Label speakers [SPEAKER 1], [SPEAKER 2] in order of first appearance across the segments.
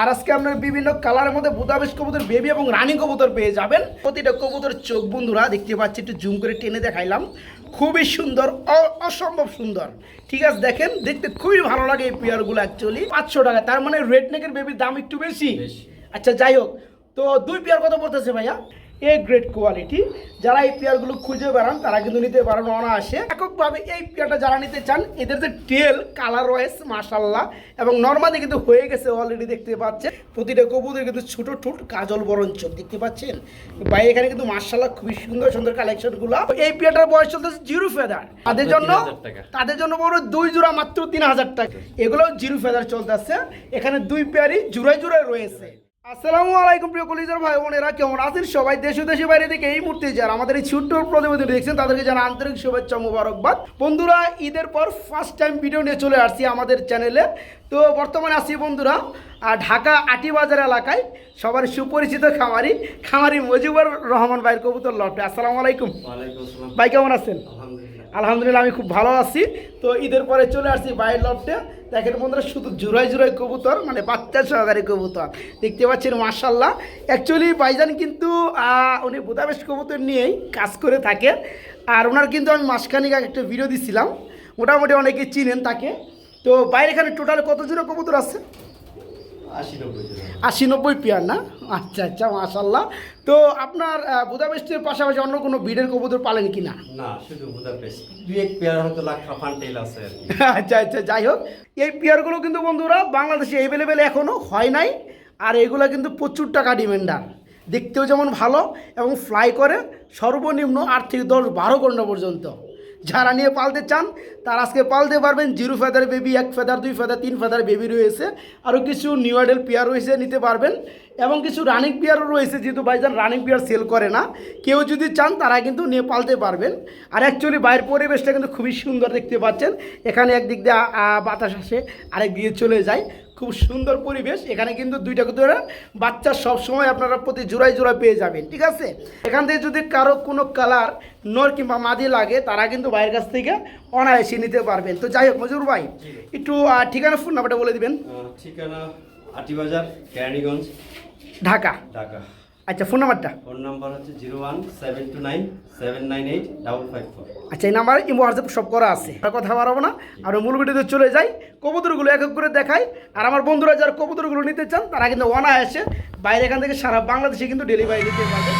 [SPEAKER 1] আর আজকে আপনার বিভিন্ন কালারের মধ্যে বুদাবেশ কবুতর বেবি এবং রানী কবুতর পেয়ে যাবেন। প্রতিটা কবুতর চোখ বন্ধুরা দেখতে পাচ্ছি একটু জুম করে টেনে দেখাইলাম। খুবই সুন্দর অসম্ভব সুন্দর। ঠিক আছে দেখেন দেখতে খুবই ভালো লাগে এই পেয়ারগুলো অ্যাকচুয়ালি পাঁচশো টাকা তার মানে রেড নেকের বেবির দাম একটু বেশি?
[SPEAKER 2] বেশি।
[SPEAKER 1] আচ্ছা যাই হোক তো দুই পেয়ার কথা বলতেছে ভাইয়া? এ গ্রেড কোয়ালিটি যারা এই পেয়ারগুলো খুঁজে বেড়ান তারা কিন্তু নিতে পারেন অনায়াসে। এককভাবে এই পেয়ারটা যারা নিতে চান এদের যে টেল কালার ওয়াইজ মাশাল্লাহ এবং নর্মালি কিন্তু হয়ে গেছে অলরেডি দেখতে পাচ্ছেন। প্রতিটা কবুতর কিন্তু ছোট ঠোঁট কাজল বরণ চোখ দেখতে পাচ্ছেন। ভাই এখানে কিন্তু মাশাল্লাহ খুবই সুন্দর সুন্দর কালেকশনগুলো এই পেয়ারটার বয়স চলতেছে জিরো ফেদার তাদের জন্য তাদের জন্য বড় দুই জোড়া মাত্র তিন হাজার টাকা। এগুলো জিরো ফেদার চলতেছে। এখানে দুই পেয়ারই জোড়ায় জোড়ায় রয়েছে। আসসালামু আলাইকুম প্রিয় কলিজার ভাই বোনেরা কেমন আছেন সবাই? দেশ ও দেশের বাইরে থেকে এই মুহূর্তে যারা আমাদের এই ছোট্ট প্রতিবেদন দেখছেন তাদেরকে জানা আন্তরিক শুভেচ্ছা মুবারকবাদ। বন্ধুরা ঈদের পর ফার্স্ট টাইম ভিডিও নিয়ে চলে আসছি আমাদের চ্যানেলে তো বর্তমানে আছি বন্ধুরা আর ঢাকা আটিবাজার এলাকায় সবার সুপরিচিত খামারি খামারি মজিবুর রহমান ভাইয়ের কবুতর লটে। আসসালামু আলাইকুম। ভাই কেমন আছেন?
[SPEAKER 2] আলহামদুলিল্লাহ।
[SPEAKER 1] আলহামদুলিল্লাহ আমি খুব ভালো আছি। তো ঈদের পরে চলে আসছি বাইরের লফটে। দেখেন বন্ধুরা, শুধু জুড়াই জুড়াই কবুতর মানে বাচ্চা সহকারী কবুতর। দেখতে পাচ্ছেন মার্শাল্লাহ অ্যাকচুয়ালি বাইজান কিন্তু উনি বুদাবেশ কবুতর নিয়েই কাজ করে থাকে। আর ওনার কিন্তু আমি মাসখানিক আগে একটা ভিডিও দিছিলাম। মোটামুটি অনেকে চিনেন তাকে। তো বাইরে এখানে টোটাল কত জোড়া কবুতর আছে?
[SPEAKER 2] আশি নব্বই
[SPEAKER 1] পেয়ার না? আচ্ছা আচ্ছা মাশাল্লাহ তো আপনার আহ, বুদাবেস্টের পাশাপাশি অন্য কোনো বিডের কবুতর পালেন কি না?
[SPEAKER 2] না শুধু বুদাপেস্ট। দুই এক পেয়ার হয়তো লাখা ফান্টেল আছে
[SPEAKER 1] আচ্ছা আচ্ছা যাই হোক। এই পেয়ারগুলো কিন্তু বন্ধুরা বাংলাদেশে অ্যাভেলেবেল এখনও হয় নাই। আর এগুলো কিন্তু প্রচুর টাকা ডিমান্ডার। দেখতেও যেমন ভালো এবং ফ্লাই করে সর্বনিম্ন আট থেকে দশ বারো ঘণ্টা পর্যন্ত। যারা নিয়ে পালতে চান তারা আজকে পালতে পারবেন জিরো ফেদার বেবি, এক ফেদার, দুই ফেদার, তিন ফেদার বেবি রয়েছে। আরও কিছু নিউ আইডেল পেয়ার রয়েছে, নিতে পারবেন। এবং কিছু রানিং পেয়ারও রয়েছে, যেহেতু ভাইজান রানিং পেয়ার সেল করে না। কেউ যদি চান, তারা কিন্তু নিয়ে পালতে পারবেন। আর অ্যাকচুয়ালি বাইরের পরিবেশটা কিন্তু খুবই সুন্দর দেখতে পাচ্ছেন। এখানে একদিক দিয়ে বাতাস আসে, আরেক দিকে চলে যায়। খুব সুন্দর পরিবেশ। এখানে কিন্তু দুইটা করে বাচ্চা সবসময় আপনারা প্রতি জোড়ায় জোড়ায় পেয়ে যাবেন, ঠিক আছে? এখান থেকে যদি কারও কোনো কালার নর কিংবা মাদি লাগে, তারা কিন্তু বাইরের কাছ থেকে অনায়াসে নিতে পারবেন। তো যাই হোক মজুর ভাই একটু ঠিকানা ফোন নাম্বারটা বলে দিবেন।
[SPEAKER 2] ঠিকানা আটিবাজার কেরানীগঞ্জ।
[SPEAKER 1] ঢাকা।
[SPEAKER 2] ঢাকা।
[SPEAKER 1] আচ্ছা ফোন নাম্বারটা
[SPEAKER 2] ফোন নাম্বার হচ্ছে zero one seven two nine seven nine eight double five four.
[SPEAKER 1] আচ্ছা এই নাম্বার ইমো হোয়াটসঅ্যাপ সব করা আছে। কথা বাড়াবো না। আর মূল ভিডিওতে চলে যাই। কবুতরগুলো এক এক করে দেখাই। আর আমার বন্ধুরা যারা কবুতরগুলো নিতে চান তারা কিন্তু অনায়াসে বাইরে এখান থেকে সারা বাংলাদেশে কিন্তু ডেলিভারি দিতে পারবে।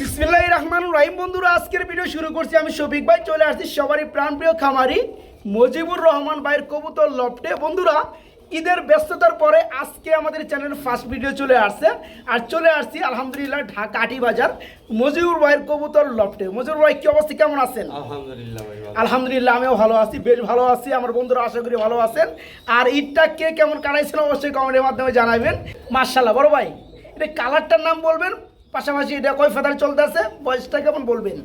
[SPEAKER 1] বিসমিল্লাহ রহমান রাহিম। বন্ধুরা আজকের ভিডিও শুরু করছি। আমি শফিক ভাই চলে আসছি সবারই প্রাণপ্রিয় খামারি মজিবুর রহমান ভাইয়ের কবুতর লফটে। বন্ধুরা ঈদের ব্যস্ততার পরে আজকে আমাদের চ্যানেলের ফার্স্ট ভিডিও চলে আসছে। আর চলে আসছি আলহামদুলিল্লাহ ঢাকা আটি বাজার মজিবুর ভাইয়ের কবুতর লফটে। মজিবুর ভাই কি অবস্থা? কেমন আছেন?
[SPEAKER 2] আলহামদুলিল্লাহ
[SPEAKER 1] আলহামদুলিল্লাহ আমিও ভালো আছি বেশ ভালো আছি। আমার বন্ধুরা আশা করি ভালো আছেন। আর ঈদটা কে কেমন কাটাইছেন অবশ্যই কমেন্টের মাধ্যমে জানাবেন। মার্শাল্লাহ বড় ভাই এটা কালারটার নাম বলবেন? পাশাপাশি এটা কয় ফেদার চলতে আছে বয়সটা কেমন বলবেন?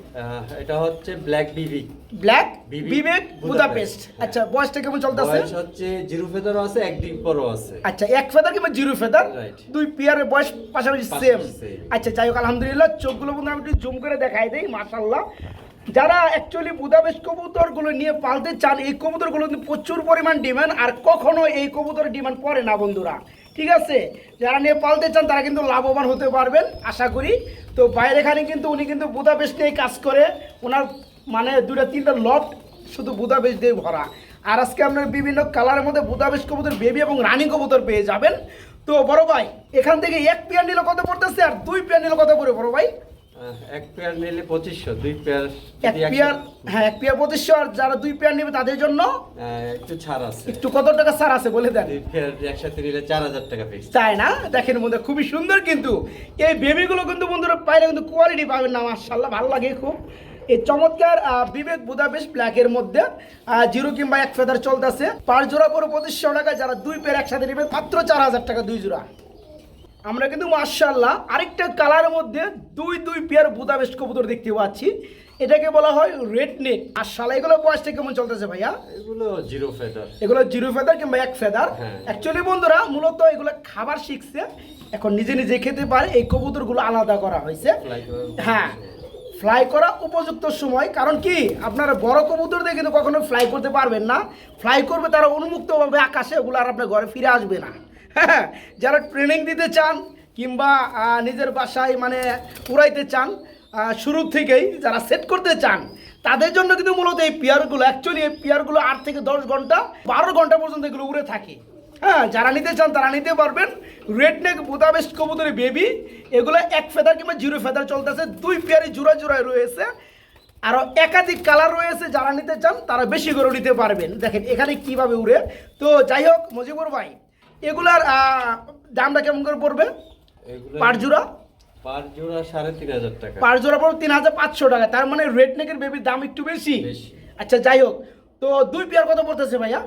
[SPEAKER 2] এটা হচ্ছে ব্ল্যাক বিবি
[SPEAKER 1] ব্ল্যাক
[SPEAKER 2] বিবেক বুদাপেস্ট।
[SPEAKER 1] বুদাপেস্ট আচ্ছা বয়সটা কেমন চলতেছে?
[SPEAKER 2] বয়স হচ্ছে জিরো ফেদারও আছে এক ডিপ বড় আছে।
[SPEAKER 1] আচ্ছা এক ফেদার কিংবা জিরো ফেদার? দুই পেয়ারের বয়স পাশাপাশি সেম আচ্ছা যাই হোক আলহামদুলিল্লাহ চোখগুলো বন্ধু আমি একটু জুম করে দেখাই দেই মাশাল্লাহ যারা অ্যাকচুয়ালি বুদাবেশ কবুতরগুলো নিয়ে পালতে চান এই কবুতরগুলো কিন্তু প্রচুর পরিমাণ ডিমান্ড আর কখনো এই কবুতরের ডিমান্ড পড়ে না বন্ধুরা। ঠিক আছে? যারা নিয়ে পালতে চান, তারা কিন্তু লাভবান হতে পারবেন, আশা করি। তো বাইরে এখানে কিন্তু উনি কিন্তু বুদাবেশ নিয়ে কাজ করে। ওনার মানে দুটা তিনটা লট শুধু বুদাবেশ দিয়ে ভরা। আর আজকে আপনার বিভিন্ন কালারের মধ্যে বুদাবেশ কবুতর, বেবি এবং রানী কবুতর পেয়ে যাবেন। তো বড় ভাই, এখান থেকে এক পেয়ার নিলে কত পড়তেছে? আর দুই পেয়ার নিলে কত পড়ে বড় ভাই?
[SPEAKER 2] এক পেয়ার নিলে দুই পেয়ার
[SPEAKER 1] এক পেয়ার হ্যাঁ এক পেয়ার আর যারা দুই পেয়ার নেবে তাদের জন্য
[SPEAKER 2] একটু ছাড় আছে।
[SPEAKER 1] একটু কত টাকা ছাড় আছে বলে দেন।
[SPEAKER 2] দুই পেয়ার একসাথে নিলে চার হাজার টাকা ফিক্স
[SPEAKER 1] তাই না? দেখেন খুবই সুন্দর কিন্তু এই বেবিগুলো কিন্তু বন্ধুরা পাইলে কিন্তু কোয়ালিটি পাবেন না মার্শাল্লাহ ভালো লাগে খুব। এই চমৎকার বিবেক বুদাবেশ ব্ল্যাকের মধ্যে জিরো কিংবা এক ফেদার চলতেছে। পাঁচ জোড়া করে পঁচিশশো টাকা যারা দুই পেয়ার একসাথে নেবেন মাত্র চার হাজার টাকা দুই জোড়া। আমরা কিন্তু মার্শাল্লাহ আরেকটা কালারের মধ্যে দুই দুই পেয়ার বুদাবেশ কবুতর দেখতে পাচ্ছি। এটাকে বলা হয় রেড নেক। আর শালা এগুলো বয়সটা কেমন চলতেছে ভাইয়া?
[SPEAKER 2] এগুলো জিরো ফেদার।
[SPEAKER 1] এগুলো জিরো ফেদার কিংবা এক ফেদার। অ্যাকচুয়ালি বন্ধুরা মূলত এগুলো খাবার শিখছে। এখন নিজে নিজে খেতে পারে এই কবুতরগুলো আলাদা করা হয়েছে। হ্যাঁ ফ্লাই করা উপযুক্ত সময়। কারণ কি? আপনারা বড় কবুতর দিয়ে কিন্তু কখনো ফ্লাই করতে পারবেন না। ফ্লাই করবে তারা উন্মুক্তভাবে আকাশে ওগুলো আর আপনার ঘরে ফিরে আসবে না। হ্যাঁ যারা ট্রেনিং দিতে চান কিংবা নিজের বাসায় মানে উড়াইতে চান শুরু থেকেই যারা সেট করতে চান, তাদের জন্য কিন্তু মূলত এই পেয়ারগুলো অ্যাকচুয়ালি এই পেয়ারগুলো আট থেকে দশ ঘণ্টা, বারো ঘণ্টা পর্যন্ত এগুলো উড়ে থাকে। হ্যাঁ যারা নিতে চান তারা নিতে পারবেন। রেড নেক বুদাবেস্ট কবুতরের বেবি এগুলো এক ফেদার কিংবা জিরো ফেদার চলতেছে, দুই পেয়ারে জোড়া জোড়ায় রয়েছে। আরও একাধিক কালার রয়েছে যারা নিতে চান, তারা বেশি করে নিতে পারবেন। দেখেন, এখানে কীভাবে উড়ে। তো যাই হোক, মজিবুর ভাই এগুলার দামটা কেমন করে পড়বে? পার জোড়া?
[SPEAKER 3] পার জোড়া সাড়ে তিন হাজার টাকা।
[SPEAKER 1] পার জোড়া পড়বে তিন হাজার পাঁচশো টাকা। তার মানে রেড নেকের বেবির দাম একটু বেশি?
[SPEAKER 3] বেশি।
[SPEAKER 1] আচ্ছা যাই হোক। তো দুই পেয়ার কত পড়তেছে ভাইয়া?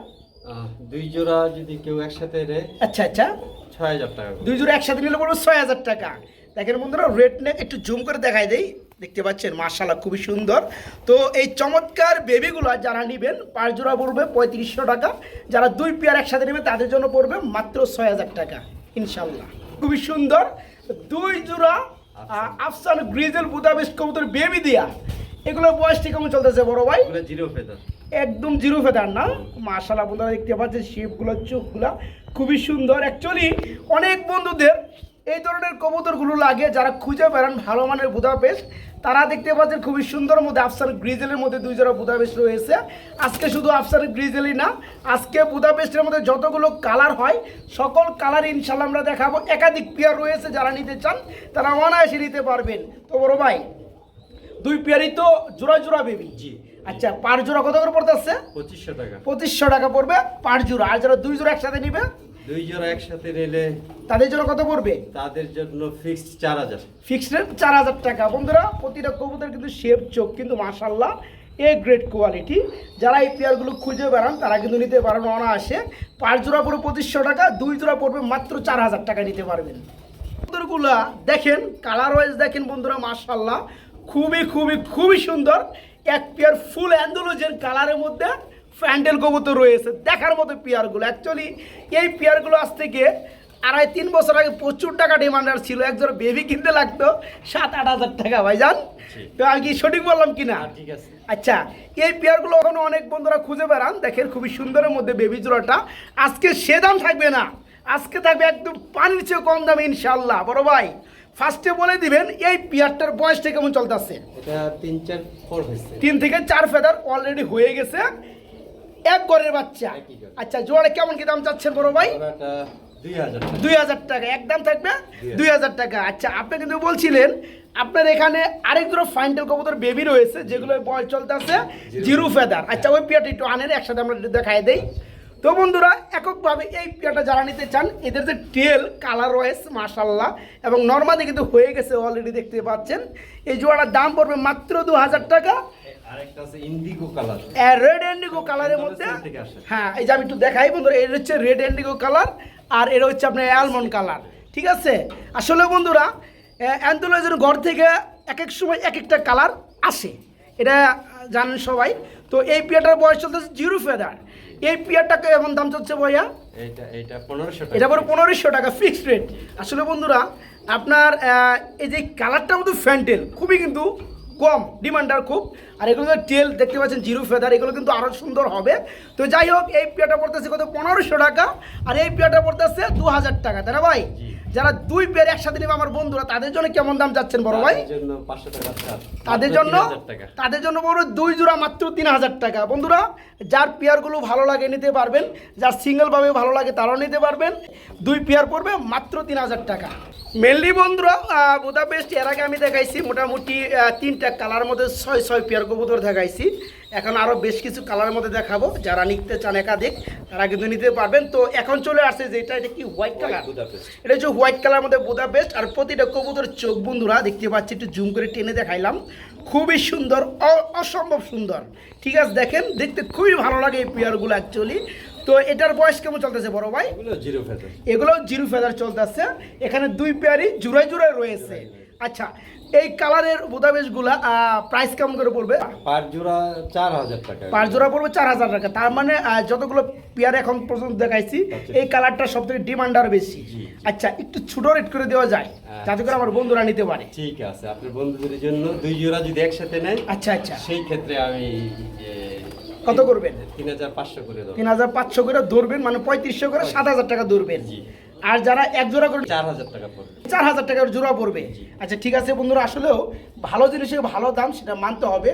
[SPEAKER 3] দুই জোড়া যদি কেউ একসাথে নেয়
[SPEAKER 1] আচ্ছা আচ্ছা।
[SPEAKER 3] ছয় হাজার টাকা
[SPEAKER 1] দুই জোড়া একসাথে নিলে পড়বে ছয় হাজার টাকা। দেখেন বন্ধুরা রেড নেক একটু জুম করে দেখাই দেই। দেখতে পাচ্ছেন মার্শাল্লাহ খুবই সুন্দর। তো এই চমৎকার বেবিগুলো যারা নেবেন পাঁচ জোড়া পড়বে পঁয়ত্রিশশো টাকা। যারা দুই পেয়ার একসাথে নেবেন তাদের জন্য পড়বে মাত্র ছয় হাজার টাকা ইনশাল্লাহ খুবই সুন্দর। দুই জোড়া আফসান গ্রিজেল বুদাবেস্ট কবুতর বেবি দিয়া। এগুলো বয়সটি কেমন চলতেছে বড় ভাই?
[SPEAKER 3] জিরো ফেদার
[SPEAKER 1] একদম জিরো ফেদার না? মাশাল্লাহ বন্ধুরা দেখতে পাচ্ছেন শেপগুলো চোখগুলো খুবই সুন্দর। অ্যাকচুয়ালি অনেক বন্ধুদের এই ধরনের কবুতরগুলো লাগে যারা খুঁজে বেড়ান ভালো মানের বুদাপেস্ট তারা দেখতে পাচ্ছেন খুবই সুন্দর মধ্যে আফসার গ্রিজেলের মধ্যে দুই জোড়া বুদাপেস্ট রয়েছে। আজকে শুধু আফসার গ্রিজেলই না আজকে বুদাপেস্টের মধ্যে যতগুলো কালার হয় সকল কালার ইনশাল্লাহ আমরা দেখাবো। একাধিক পেয়ার রয়েছে যারা নিতে চান তারা অনায়াসে নিতে পারবেন। তো বড় ভাই দুই পেয়ারই তো জোড়া জোড়া বেবি
[SPEAKER 3] জি।
[SPEAKER 1] আচ্ছা পার জোড়া কত করে পড়তেছে?
[SPEAKER 3] পঁচিশশো টাকা।
[SPEAKER 1] পঁচিশশো টাকা পড়বে পার জোড়া। আর যারা দুই জোড়া একসাথে নিবে?
[SPEAKER 3] দুই জোড়া একসাথে নিলে
[SPEAKER 1] তাদের জন্য কত পড়বে?
[SPEAKER 3] তাদের জন্য ফিক্সড চার হাজার।
[SPEAKER 1] ফিক্সড রেট চার হাজার টাকা। বন্ধুরা প্রতিটা কবুতর কিন্তু শেপ চোখ কিন্তু মাশাল্লাহ এ গ্রেড কোয়ালিটি যারা এই পেয়ারগুলো খুঁজে বেড়ান তারা কিন্তু নিতে পারেন অনায়াসে। পাঁচ জোড়া পড়বে পঁচিশশো টাকা দুই জোড়া পড়বে মাত্র চার হাজার টাকা নিতে পারবেন। কবুতরগুলা দেখেন কালার ওয়াইজ দেখেন বন্ধুরা মাশাল্লাহ খুবই খুবই খুবই সুন্দর। এক পেয়ার ফুল অ্যান্ডোলজের কালারের মধ্যে ফ্যান্ডেল কবুতর রয়েছে দেখার মতো পেয়ারগুলো। অ্যাকচুয়ালি এই পেয়ারগুলো আজ থেকে আড়াই তিন বছর আগে প্রচুর টাকা ডিমান্ডার ছিল। একজন বেবি কিনতে লাগতো সাত আট হাজার টাকা ভাইজান। তো আর কি সঠিক বললাম কিনা
[SPEAKER 3] আর ঠিক আছে।
[SPEAKER 1] আচ্ছা এই পেয়ারগুলো ওখানে অনেক বন্ধুরা খুঁজে বেড়ান। দেখেন খুবই সুন্দরের মধ্যে বেবি জোড়াটা। আজকে সে দাম থাকবে না। আজকে থাকবে একদম পানির চেয়ে কম দামে ইনশাল্লাহ বড় ভাই ফার্স্টে বলে দিবেন এই পেয়ারটার বয়সটা কেমন চলতেছে?
[SPEAKER 3] এটা তিন চার
[SPEAKER 1] তিন থেকে চার ফেদার অলরেডি হয়ে গেছে। এক ঘরের বাচ্চা। আচ্ছা জোয়ারে কেমন কি দাম চাচ্ছেন বড় ভাই?
[SPEAKER 3] দুই হাজার টাকা।
[SPEAKER 1] টাকা। একদম থাকবে?
[SPEAKER 3] দুই
[SPEAKER 1] হাজার। টাকা। আচ্ছা আপনি কিন্তু বলছিলেন আপনার এখানে আরেক দুটো ফাইন্ডেল কবুতর বেবি রয়েছে যেগুলো বয়স চলতেছে জিরো ফেদার। আচ্ছা ওই পিয়াটা একটু আনেন একসাথে আমরা দেখাই দেই। তো বন্ধুরা এককভাবে এই পিয়াটা যারা নিতে চান এদের যে টেল কালার রয়েছে মাশাল্লাহ এবং নর্মালি কিন্তু হয়ে গেছে অলরেডি দেখতে পাচ্ছেন। এই জোড়াটার দাম পড়বে মাত্র দু হাজার টাকা।
[SPEAKER 3] আরেকটা আছে ইন্ডিগো কালার
[SPEAKER 1] রেড কালারের মধ্যে। হ্যাঁ এই যে আমি একটু দেখাই বন্ধুরা এটা হচ্ছে রেড কালার আর এটা হচ্ছে আপনার অ্যালমন্ড কালার ঠিক আছে? আসলে বন্ধুরা অ্যান্থোলজির ঘর থেকে এক এক সময় এক একটা কালার আসে। এটা জানেন সবাই। তো এই পিয়াটার বয়স চলতেছে জিরো ফেদার। এই পিয়ারটাকে এমন দাম চলছে ভাইয়া? এটা পরে পনেরোশো টাকা ফিক্সড রেট আসলে বন্ধুরা আপনার এই যে কালারটা মতো ফ্যান্টেল খুবই কিন্তু কম ডিমান্ডার খুব। আর এগুলো টেল দেখতে পাচ্ছেন, জিরো ফেদার এগুলো কিন্তু আরও সুন্দর হবে। তো যাই হোক, এই পিয়াটা পড়তেছে কত? পনেরোশো টাকা। আর এই পিয়াটা পড়তেছে দু হাজার টাকা, তাই না ভাই। যারা দুই পেয়ার একসাথে নেবে আমার বন্ধুরা তাদের জন্য কেমন দাম যাচ্ছেন বড় ভাই?
[SPEAKER 3] তাদের জন্য
[SPEAKER 1] তাদের জন্য?
[SPEAKER 3] 3000 টাকা।
[SPEAKER 1] তাদের জন্য বড় দুই জোড়া মাত্র তিন হাজার টাকা। বন্ধুরা যার পেয়ারগুলো ভালো লাগে নিতে পারবেন যার সিঙ্গেলভাবে ভালো লাগে তারাও নিতে পারবেন। দুই পেয়ার পড়বে মাত্র তিন হাজার টাকা। মেনলি বন্ধুরা বুদাপেস্ট এর আগে আমি দেখাইছি মোটামুটি তিনটা কালার মধ্যে ছয় ছয় পেয়ার কবুতর দেখাইছি। এখন আরও বেশ কিছু কালারের মধ্যে দেখাবো। যারা নিতে চান একাধিক তারা কিন্তু নিতে পারবেন। তো এখন চলে আসছে যেটা এটা কি হোয়াইট কালার এটা হচ্ছে হোয়াইট কালার মধ্যে বোদা বেস্ট আর প্রতিটা কবুতর চোখ বন্ধুরা দেখতে পাচ্ছি একটু জুম করে টেনে দেখাইলাম। খুবই সুন্দর অসম্ভব সুন্দর। ঠিক আছে দেখেন দেখতে খুবই ভালো লাগে এই পেয়ারগুলো অ্যাকচুয়ালি তো এটার বয়স কেমন চলতেছে বড় ভাই?
[SPEAKER 3] এগুলো জিরো ফেদার
[SPEAKER 1] এগুলো জিরো ফেদার চলতেছে। এখানে দুই পেয়ারই জুড়াই জুড়াই রয়েছে। আচ্ছা এই কালারের বোদাবেশগুলা প্রাইস কেমন করে পড়বে?
[SPEAKER 3] পার জোড়া চার হাজার টাকা।
[SPEAKER 1] পাঁচ জোড়া পড়বে চার হাজার টাকা। তার মানে যতগুলো পেয়ার এখন পর্যন্ত দেখাইছি এই কালারটা সব থেকে ডিমান্ড আর বেশি। আচ্ছা একটু ছোট রেট করে দেওয়া যায়
[SPEAKER 3] আচ্ছা।
[SPEAKER 1] যাতে করে আমার বন্ধুরা নিতে পারে।
[SPEAKER 3] ঠিক আছে আপনার বন্ধুদের জন্য দুই জোড়া যদি একসাথে নেয়
[SPEAKER 1] আচ্ছা আচ্ছা।
[SPEAKER 3] সেই ক্ষেত্রে আমি
[SPEAKER 1] কত করবেন?
[SPEAKER 3] তিন হাজার পাঁচশো করে
[SPEAKER 1] তিন হাজার পাঁচশো করে ধরবেন মানে পঁয়ত্রিশশো করে সাত হাজার টাকা ধরবেন।
[SPEAKER 3] জি।
[SPEAKER 1] আর যারা এক জোড়া করে
[SPEAKER 3] চার হাজার টাকা পড়বে।
[SPEAKER 1] চার হাজার টাকার জোড়া পড়বে। আচ্ছা ঠিক আছে বন্ধুরা আসলেও ভালো জিনিসের ভালো দাম সেটা মানতে হবে।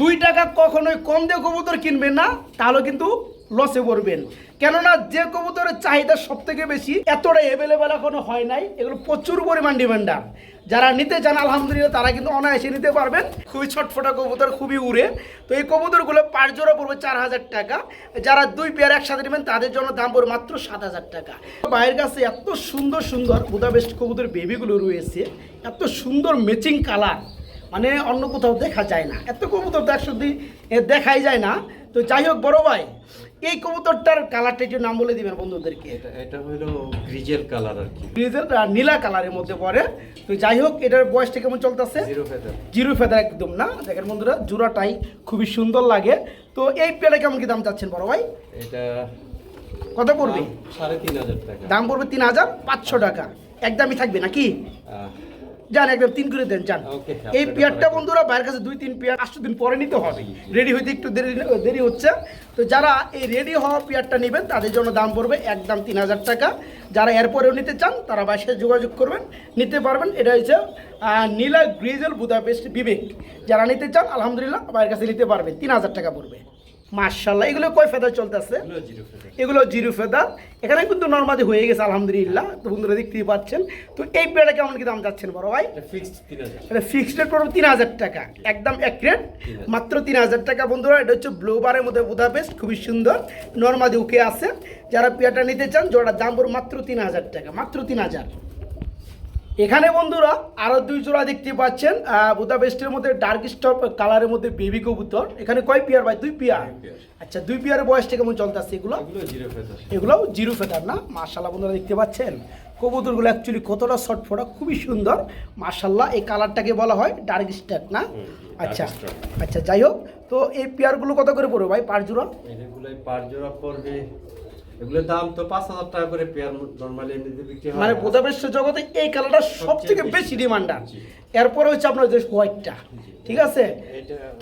[SPEAKER 1] দুই টাকা কখনোই কম দিয়ে কবুতর কিনবেন না তাহলে কিন্তু লসে পড়বেন। কেননা যে কবুতরের চাহিদা সব থেকে বেশি এতটা অ্যাভেলেবেল এখনও হয় নাই। এগুলো প্রচুর পরিমাণ ডিমান্ডার যারা নিতে চান, আলহামদুলিল্লাহ, তারা কিন্তু অনায়াসে নিতে পারবেন। খুবই ছটফটা কবুতর, খুবই উড়ে। তো এই কবুতরগুলো পাঁচ জোড়া পড়বে চার হাজার টাকা। যারা দুই পেয়ার একসাথে নেবেন, তাদের জন্য দাম পড়বে মাত্র সাত হাজার টাকা। বাইরের কাছে এত সুন্দর সুন্দর বুদাবেস্ট কবুতর বেবিগুলো রয়েছে। এত সুন্দর ম্যাচিং কালার মানে অন্য কোথাও দেখা যায় না। এত কবুতর তো একসাথে দেখাই যায় না। তো যাই হোক, বড় ভাই এই কবুতরটার কালারটা একটু নাম বলে দিবেন বন্ধুদেরকে।
[SPEAKER 3] এটা এটা হলো গ্রিজেল কালার আর কি।
[SPEAKER 1] গ্রিজেল আর নীলা কালারের মধ্যে পড়ে। তো যাই হোক এটার বয়সটা কেমন চলতেছে?
[SPEAKER 3] Zero feather.
[SPEAKER 1] জিরো ফেদার একদম না? দেখেন বন্ধুরা জোড়াটাই খুবই সুন্দর লাগে। তো এই পেয়ারা কেমন কি দাম চাচ্ছেন বড় ভাই?
[SPEAKER 3] এটা
[SPEAKER 1] কত পড়বে?
[SPEAKER 3] সাড়ে তিন হাজার টাকা।
[SPEAKER 1] দাম পড়বে তিন হাজার পাঁচশো টাকা। একদমই থাকবে নাকি? যান একদম তিন করে দেন যান। এই পেয়ারটা বন্ধুরা বাইরের কাছে দুই তিন পেয়ার আটশো দিন পরে নিতে হবে। রেডি হইতে একটু দেরি দেরি হচ্ছে। তো যারা এই রেডি হওয়া পেয়ারটা নেবেন তাদের জন্য দাম পড়বে একদম তিন হাজার টাকা। যারা এরপরেও নিতে চান তারা বাসায় যোগাযোগ করবেন নিতে পারবেন। এটা হচ্ছে নীলা গ্রিজেল বুদাপেস্ট বিবেক। যারা নিতে চান আলহামদুলিল্লাহ বাইরের কাছে নিতে পারবেন। তিন হাজার টাকা পড়বে। মার্শাল্লাহ এগুলো কয় ফেদার চলতেছে?
[SPEAKER 3] এগুলো জিরো ফেদার।
[SPEAKER 1] এগুলো জিরো ফেদার। এখানে কিন্তু নর্মালি হয়ে গেছে আলহামদুলিল্লাহ। তো বন্ধুরা দেখতেই পাচ্ছেন। তো এই পেয়ারটা কেমন কি দাম যাচ্ছেন বড় ভাই?
[SPEAKER 3] এটা ফিক্সড
[SPEAKER 1] রেট পড়বে তিন হাজার টাকা। একদম অ্যাক্রেট মাত্র তিন হাজার টাকা। বন্ধুরা এটা হচ্ছে ব্লু বারের মধ্যে বুদাপেস্ট খুবই সুন্দর। নর্মালি উকে আছে। যারা পেয়ারটা নিতে চান জোড়ার দাম পড়বে মাত্র তিন হাজার টাকা মাত্র তিন হাজার। এখানে বন্ধুরা আরও দুই জোড়া দেখতে পাচ্ছেন আহ, বুদাপেস্টের মধ্যে ডার্ক স্টপ কালারের মধ্যে বেবি কবুতর। এখানে কয় পেয়ার ভাই? দুই পেয়ার। আচ্ছা দুই পেয়ারের বয়সটা কেমন চলতেছে এগুলো?
[SPEAKER 3] এগুলো জিরো ফেদার
[SPEAKER 1] না? মার্শাল্লাহ বন্ধুরা দেখতে পাচ্ছেন। কবুতরগুলো অ্যাকচুয়ালি কতটা শর্ট ফোটা খুবই সুন্দর। মার্শাল্লাহ এই কালারটাকে বলা হয় ডার্ক স্ট্যাক না? আচ্ছা আচ্ছা যাই হোক। তো এই পেয়ারগুলো কত করে পড়বে ভাই পাঁচ জোড়া?
[SPEAKER 3] পার জোড়া পড়বে। এগুলোর দাম তো পাঁচ হাজার টাকা করে পেয়ার নর্মালি এমনিতে বিক্রি হয়।
[SPEAKER 1] মানে জগতে এই কালারটা সব থেকে
[SPEAKER 3] বেশি।
[SPEAKER 1] ডিমান্ড। ডিমান্ডার এরপরে হচ্ছে আপনার যে হোয়াইটটা ঠিক আছে?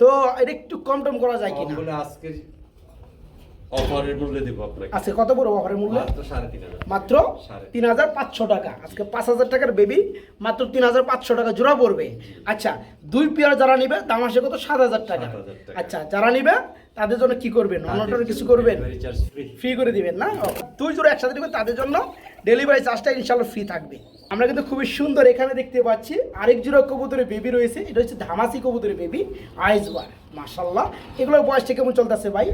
[SPEAKER 1] তো এটা একটু কম টম করা যায় কিনা?
[SPEAKER 3] বলে আজকে অফারের মূল্য দেব আপনাকে।
[SPEAKER 1] আজকে কত বড় অফারের মূল্য?
[SPEAKER 3] মাত্র সাড়ে তিন হাজার।
[SPEAKER 1] মাত্র। তিন হাজার। পাঁচশো টাকা। আজকে পাঁচ হাজার টাকার বেবি মাত্র তিন হাজার পাঁচশো টাকা জোড়া পড়বে। আচ্ছা দুই পেয়ার যারা নিবে দাম আসে কত? সাত হাজার টাকা।
[SPEAKER 3] 7,000 টাকা।
[SPEAKER 1] আচ্ছা যারা নিবে তাদের জন্য কি করবেন? অনলাইনে কিছু করবেন?
[SPEAKER 3] ফ্রি
[SPEAKER 1] করে দিবেন না? দুই জোড়া একসাথে নেবেন তাদের জন্য ডেলিভারি চার্জটা ইনশাল্লাহ ফ্রি থাকবে। আমরা কিন্তু খুবই সুন্দর এখানে দেখতে পাচ্ছি। আরেক জোড়া কবুতরের বেবি রয়েছে। এটা হচ্ছে ধামাসি কবুতরের বেবি আইসবার মাশাল্লাহ এগুলোর বয়সটা কেমন চলতেছে ভাই?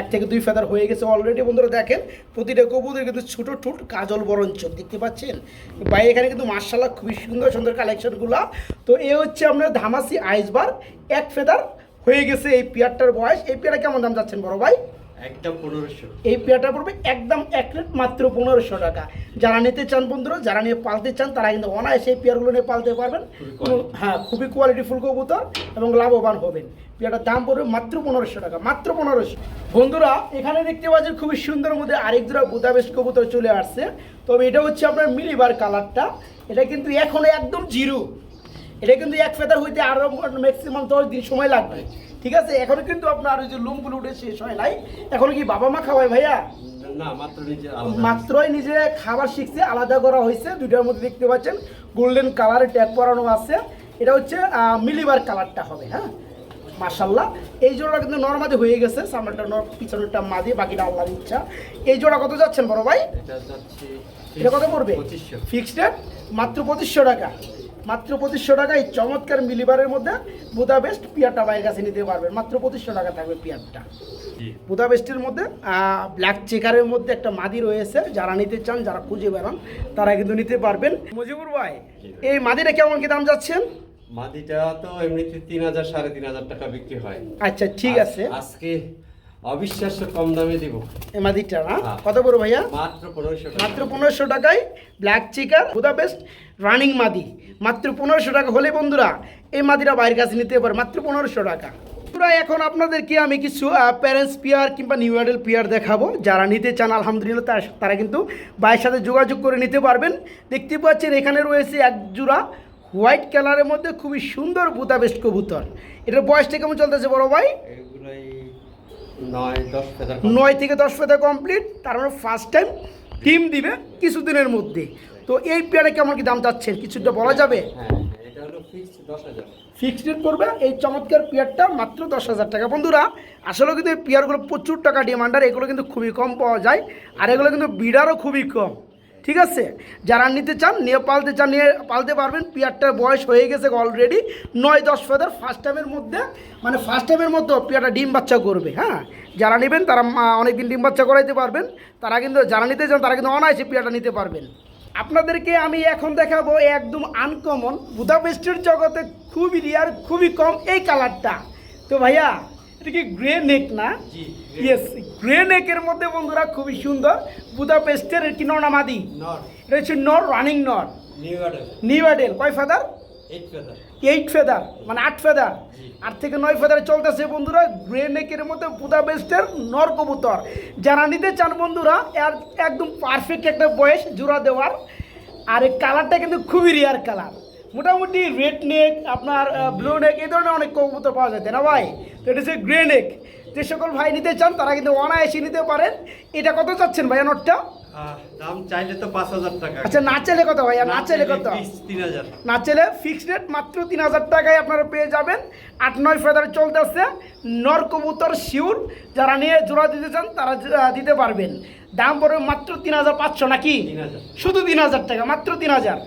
[SPEAKER 1] এক থেকে দুই ফেদার হয়ে গেছে অলরেডি বন্ধুরা দেখেন প্রতিটা কবুতর কিন্তু ছোট ঠোঁট কাজল বরঞ্চ দেখতে পাচ্ছেন? ভাই এখানে কিন্তু মার্শাল্লাহ খুবই সুন্দর সুন্দর কালেকশনগুলো তো এ হচ্ছে আপনার ধামাসি আইসবার এক ফেদার হয়ে গেছে এই পেয়ারটার বয়স। এই পেয়ারা কেমন দাম যাচ্ছেন বড় ভাই?
[SPEAKER 3] একদম পনেরোশো।
[SPEAKER 1] এই পেয়ারটা পড়বে একদম এক রেট মাত্র পনেরোশো টাকা। যারা নিতে চান বন্ধুরা যারা নিয়ে পালতে চান তারা কিন্তু অনায়াসে এই পেয়ারগুলো নিয়ে পালতে পারবেন। হ্যাঁ খুবই কোয়ালিটিফুল কবুতর এবং লাভবান হবেন। পেয়ারটার দাম পড়বে মাত্র পনেরোশো টাকা মাত্র পনেরোশো। বন্ধুরা এখানে দেখতে পাচ্ছেন খুবই সুন্দর মধ্যে আরেক জোড়া বুদাবেস্ট কবুতর চলে আসছে। তবে এটা হচ্ছে আপনার মিলিবার কালারটা। এটা কিন্তু এখনও একদম জিরো। এটা কিন্তু এক ফেদার হইতে আরও ম্যাক্সিমাম দশ দিন সময় লাগবে। ঠিক আছে? এখনও কিন্তু আপনার ওই যে লুমগুলো উঠে শেষ হয় নাই। এখনও কি বাবা মা খাওয়ায় ভাইয়া? মাত্রই নিজে খাবার শিখছে আলাদা করা হয়েছে। দুইটার মধ্যে দেখতে পাচ্ছেন গোল্ডেন কালারের ট্যাগ পরানো আছে। এটা হচ্ছে মিলিবার কালারটা হবে হ্যাঁ? মার্শাল্লাহ এই জোড়াটা কিন্তু নর্মাদি হয়ে গেছে সামনেটা নর পিছনেরটা মাদি বাকিটা আল্লাহর ইচ্ছা। এই জোড়া কত যাচ্ছেন বড় ভাই?
[SPEAKER 3] এটা
[SPEAKER 1] কত পড়বে? ফিক্সড মাত্র পঁচিশশো টাকা। মাত্র পঁচিশশো টাকা এই চমৎকার মিলিবারের মধ্যে বুদা বেস্ট পিয়ারটা বাইরের কাছে নিতে পারবেন। মাত্র পঁচিশশো টাকা থাকবে পিয়ারটা।
[SPEAKER 3] জি।
[SPEAKER 1] বুদাপেস্টের মধ্যে ব্ল্যাক চেকারের মধ্যে একটা মাদি রয়েছে। যারা নিতে চান যারা খুঁজে বেড়ান তারা কিন্তু নিতে পারবেন। মুজিবুর ভাই এই মাদিটা কেমন কি দাম যাচ্ছেন
[SPEAKER 3] মাদিটা তো এমনিতে তিন হাজার সাড়ে তিন হাজার টাকা বিক্রি হয়।
[SPEAKER 1] আচ্ছা ঠিক আছে।
[SPEAKER 3] আজকে অবিশ্বাস্য কম দামে দিব।
[SPEAKER 1] এই মাদিটা না?
[SPEAKER 3] হ্যাঁ।
[SPEAKER 1] কত বড় ভাইয়া?
[SPEAKER 3] মাত্র পনেরোশো
[SPEAKER 1] মাত্র পনেরোশো টাকায় ব্ল্যাক চিকার বুদাপেস্ট রানিং মাদি। মাত্র পনেরোশো টাকা হলে বন্ধুরা এই মাদিরা বাইরের কাছে নিতে পারে মাত্র পনেরোশো টাকা। বন্ধুরা এখন আপনাদেরকে আমি কিছু প্যারেন্টস পিয়ার কিংবা নিউ অ্যাডেল পিয়ার দেখাবো? যারা নিতে চান আলহামদুলিল্লাহ তার- তারা কিন্তু ভাইয়ের সাথে যোগাযোগ করে নিতে পারবেন। দেখতে পাচ্ছেন এখানে রয়েছে এক জোড়া হোয়াইট কালারের মধ্যে খুবই সুন্দর বুদাপেস্ট কবুতর। এটার বয়সটা কেমন চলতেছে বড় ভাই?
[SPEAKER 3] এগুলাই নয়
[SPEAKER 1] থেকে দশ ফেদা কমপ্লিট তার মানে ফার্স্ট টাইম টিম দিবে কিছু দিনের মধ্যে তো এই পেয়ারে কেমন কি দাম চাচ্ছেন? কিছুটা বলা যাবে?
[SPEAKER 3] হ্যাঁ হ্যাঁ, ফিক্সড দশ হাজার।
[SPEAKER 1] রেট করবে এই চমৎকার পেয়ারটা মাত্র দশ হাজার টাকা। বন্ধুরা আসলে কিন্তু এই পেয়ারগুলো প্রচুর টাকা ডিমান্ডার এগুলো কিন্তু খুবই কম পাওয়া যায় আর এগুলো কিন্তু বিডারও খুবই কম। ঠিক আছে? যারা নিতে চান নিয়ে পালতে চান নিয়ে পালতে পারবেন। পেয়ারটার বয়স হয়ে গেছে অলরেডি নয় দশ ফেদার ফার্স্ট টাইমের মধ্যে মানে ফার্স্ট টাইমের মতো পেয়ারটা ডিম বাচ্চা করবে হ্যাঁ? যারা নেবেন তারা অনেক দিন ডিম বাচ্চা করাইতে পারবেন। তারা কিন্তু যারা নিতে চান তারা কিন্তু অনায়াসে পেয়ারটা নিতে পারবেন। আপনাদেরকে আমি এখন দেখাবো একদম আনকমন বুদাপেস্টের জগতে খুবই রিয়ার খুবই কম এই কালারটা তো ভাইয়া এটা কি গ্রে নেক না? ইয়েস গ্রে নেকের মধ্যে বন্ধুরা খুবই সুন্দর। বুদাপেস্টের কি নর না মাদি?
[SPEAKER 3] নট
[SPEAKER 1] এটা হচ্ছে নর রানিং নর।
[SPEAKER 3] নিউ
[SPEAKER 1] আইডেল কয় ফেদার?
[SPEAKER 3] Eight feather.
[SPEAKER 1] মানে আট ফেদার। আট থেকে নয় ফেদার চলতেছে বন্ধুরা গ্রে নেকের মধ্যে বুদাপেস্টের নর কবুতর। যারা নিতে চান বন্ধুরা এর একদম পারফেক্ট একটা বয়স জোড়া দেওয়ার। আর এই কালারটা কিন্তু খুবই রেয়ার কালার। মোটামুটি রেড নেক আপনার ব্লু নেক এই ধরনের অনেক কবুতর পাওয়া যায় না ভাই? তো এটা হচ্ছে গ্রে নেক যে সকল ভাই নিতে চান তারা কিন্তু অনায়াসে নিতে পারেন। এটা কত চাচ্ছেন ভাইয়া নোটটা?
[SPEAKER 3] দাম চাইলে তো পাঁচ হাজার টাকা।
[SPEAKER 1] আচ্ছা না চাইলে কত ভাইয়া? না চাইলে কত?
[SPEAKER 3] তিন হাজার।
[SPEAKER 1] না চাইলে ফিক্সড রেট মাত্র তিন হাজার টাকায় আপনারা পেয়ে যাবেন। আট নয় ফেদার চলতেছে নর কবুতর শিউর। যারা নিয়ে জোড়া দিতে চান তারা দিতে পারবেন। দাম পড়বে মাত্র তিন হাজার পাঁচশো নাকি? শুধু তিন হাজার টাকা মাত্র তিন হাজার।